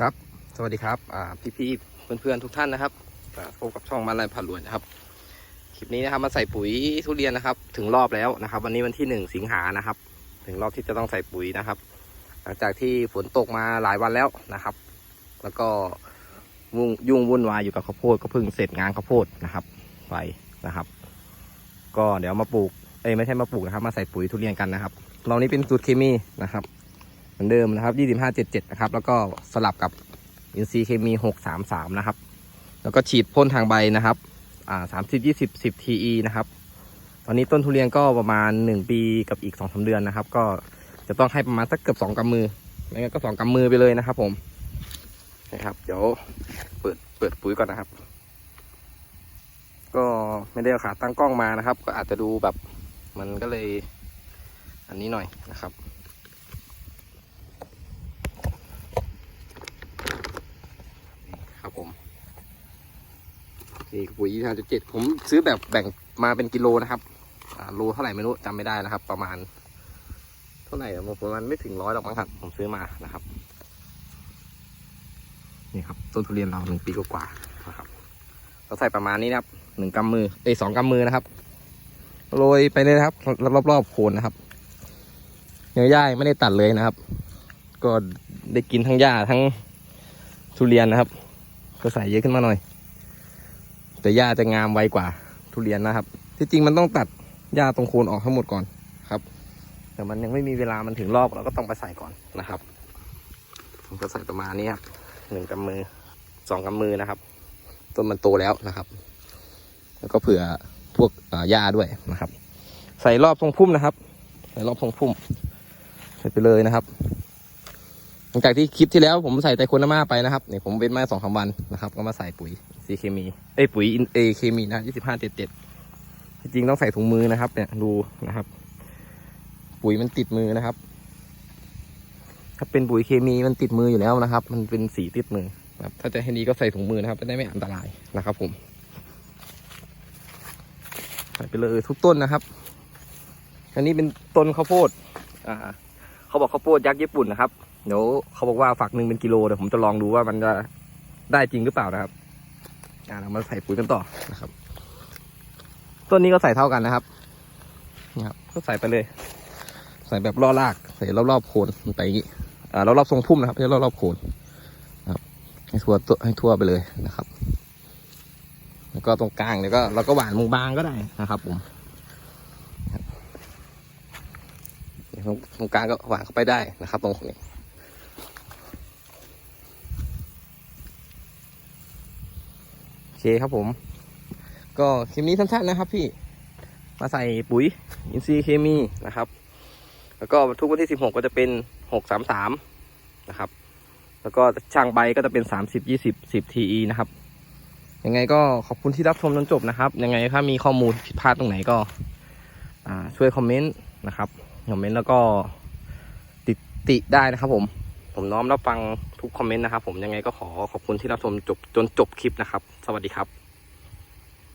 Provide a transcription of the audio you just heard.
ครับ สวัสดีครับอ่พี่ๆเพื่อนทุกท่านนะครับพบกับช่องมันไรผ่ารวยนะครับ คลิปนี้นะครับมาใส่ปุ๋ยทุเรียนนะครับ ถึงรอบแล้วนะครับ วันนี้วันที่หนึ่งสิงหานะครับ ถึงรอบที่จะต้องใส่ปุ๋ยนะครับ หลังจากที่ฝนตกมาหลายวันแล้วนะครับ แล้วก็ยุ่งวุ่นวายอยู่กับข้าวโพดก็เพิ่งเสร็จงานข้าวโพดนะครับ ไปนะครับ ก็เดี๋ยวมาปลูกเอ้ยไม่ใช่มาปลูกนะครับ มาใส่ปุ๋ยทุเรียนกันนะครับ เรานี้เป็นสูตรเคมีนะครับ มือนเดิมนะครับ2577นะครับ แล้วก็สลับกับอินซีเคมี633นะครับ แล้วก็ฉีดพ่นทางใบนะครับ อ่า30 20 10 TE นะครับ ตอนนี้ต้นทุเรียนก็ประมาณ1ปีกับอีก2อสเดือนนะครับ ก็จะต้องให้ประมาณสักเกือบ2กำมือไม่งั้นก็2กำมือไปเลยนะครับ ผมนะครับ เดี๋ยวเปิดเปิดปุ๋ยก่อนนะครับ ก็ไม่ได้ขาตั้งกล้องมานะครับ ก็อาจจะดูแบบมันก็เลย อันนี้หน่อยนะครับผม นี่ปุ๋ยยี่ห้าจุดเจ็ดผมซื้อแบบแบ่งมาเป็นกิโลนะครับโลเท่าไหร่ไม่รู้จำไม่ได้นะครับ ประมาณ เท่าไหร่อะประมาณไม่ถึงร้อยหรอกมั้งครับ ผมซื้อมานะครับ นี่ครับ ต้นทุเรียนเราหนึ่งปีกว่าๆนะครับ เราใส่ประมาณนี้นะครับหนึ่งกำมือเอ้สองกำมือนะครับโรยไปเลยนะครับ รอบๆโคนนะครับเนื้อย่ายไม่ได้ตัดเลยนะครับ ก็ได้กินทั้งหญ้าทั้งทุเรียนนะครับ ก็ใส่เยอะขึ้นมาหน่อย แต่หญ้าจะงามไวกว่าทุเรียนนะครับ ที่จริงมันต้องตัดหญ้าตรงโคนออกทั้งหมดก่อนครับ แต่มันยังไม่มีเวลามันถึงรอบเราก็ต้องไปใส่ก่อนนะครับผมก็ใส่ประมาณนี้ครับหนึ่งกำมือสองกำมือนะครับ ต้นมันโตแล้วนะครับ แล้วก็เผื่อพวกหญ้าด้วยนะครับ ใส่รอบทรงพุ่มนะครับ ใส่รอบทรงพุ่มใส่ไปเลยนะครับ หลังจากที่คลิปที่แล้วผมใส่ไตรโคนามาไปนะครับเนี่ยผมเป็นมาสองสามวันนะครับ ก็มาใส่ปุ๋ยซีเคมีเอ้ปุ๋ยเอเคมีนะยี่สิบห้าเจ็ดเจ็ดจริงต้องใส่ถุงมือนะครับ เนี่ยดูนะครับ ปุ๋ยมันติดมือนะครับ ถ้าเป็นปุ๋ยเคมีมันติดมืออยู่แล้วนะครับ มันเป็นสีติดมือครับถ้าจะให้ดีก็ใส่ถุงมือนะครับจะได้ไม่อันตรายนะครับ ผมใส่ไปเลยทุกต้นนะครับ อันนี้เป็นต้นข้าวโพดอ่า เขาบอกข้าวโพดยักษ์ญี่ปุ่นนะครับเดี๋ยวเขาบอกว่าฝักหนึ่งเป็นกิโลเดี๋ยวผมจะลองดูว่ามันจะได้จริงหรือเปล่านะครับอ่าเรามาใส่ปุ๋ยกันต่อนะครับ ต้นนี้ก็ใส่เท่ากันนะครับนี่ครับก็ใส่ไปเลย ใส่แบบล่อรากใส่รอบๆโคนไปอย่างนี้อ่ารอบๆทรงพุ่มนะครับไม่ใช่รอบๆโคนนะครับให้ทั่วตัวให้ทั่วไปเลยนะครับ แล้วก็ตรงกลางเนี่ยก็เราก็หวานบางๆก็ได้นะครับผม ตรงตรงกลางก็หวานเข้าไปได้นะครับตรงนี้โอเคครับผม ก็คลิปนี้สั้นๆนะครับพี่มาใส่ปุ๋ยอินทรีย์เคมีนะครับ แล้วก็ทุกวันที่สิบหกก็จะเป็นหกสามสามนะครับ แล้วก็ช่างใบก็จะเป็นสามสิบยี่สิบสิบทีนะครับ ยังไงก็ขอบคุณที่รับชมจนจบนะครับ ยังไงถ้ามีข้อมูลผิดพลาดตรงไหนก็ช่วยคอมเมนต์นะครับ คอมเมนต์แล้วก็ติติได้นะครับผม ผมน้อมรับฟังทุกคอมเมนต์นะครับผมยังไงก็ขอขอบคุณที่รับชมจบจนจบคลิปนะครับ สวัสดีครับ